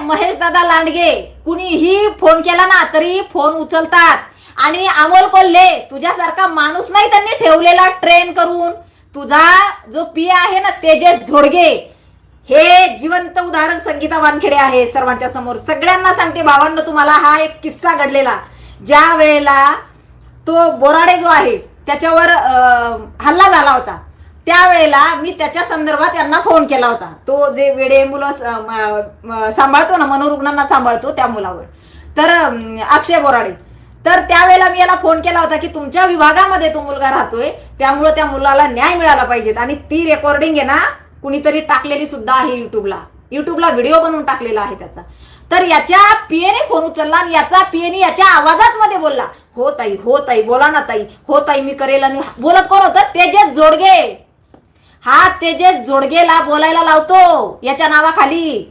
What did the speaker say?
महेश दादा लांडगे कुणीही फोन केला ना तरी फोन उचलतात. आणि अमोल कोल्हे तुझ्यासारखा माणूस नाही त्यांनी ठेवलेला ट्रेन करून. तुझा जो पी आहे ना तेजस झोडगे हे जिवंत उदाहरण संगीता वानखेडे आहे सर्वांच्या समोर. सगळ्यांना सांगते भावांनो तुम्हाला हा एक किस्सा घडलेला. ज्या वेळेला तो बोराडे जो आहे त्याच्यावर अं, हल्ला झाला होता. त्यावेळेला मी त्याच्या संदर्भात यांना फोन केला होता. तो जे वेडे मुलं सांभाळतो ना मनोरुग्णांना सांभाळतो त्या मुलावर. तर अक्षय बोराडे. तर त्यावेळेला मी याला फोन केला होता की तुमच्या विभागामध्ये तो मुलगा राहतोय त्यामुळं त्या मुलाला न्याय मिळाला पाहिजेत. आणि ती रेकॉर्डिंग आहे ना कुणीतरी टाकलेली सुद्धा आहे युट्यूबला युट्यूबला व्हिडिओ बनवून टाकलेला आहे त्याचा. तर याच्या पीएने फोन उचलला आणि याचा पीएने याच्या आवाजात मध्ये बोलला हो ताई हो ताई बोला ना ताई. हो ताई मी करेल आणि बोलत कोण होतं? तेजस जोडगे. हा तेजस जोडगेला बोलायला लावतो याच्या नावाखाली.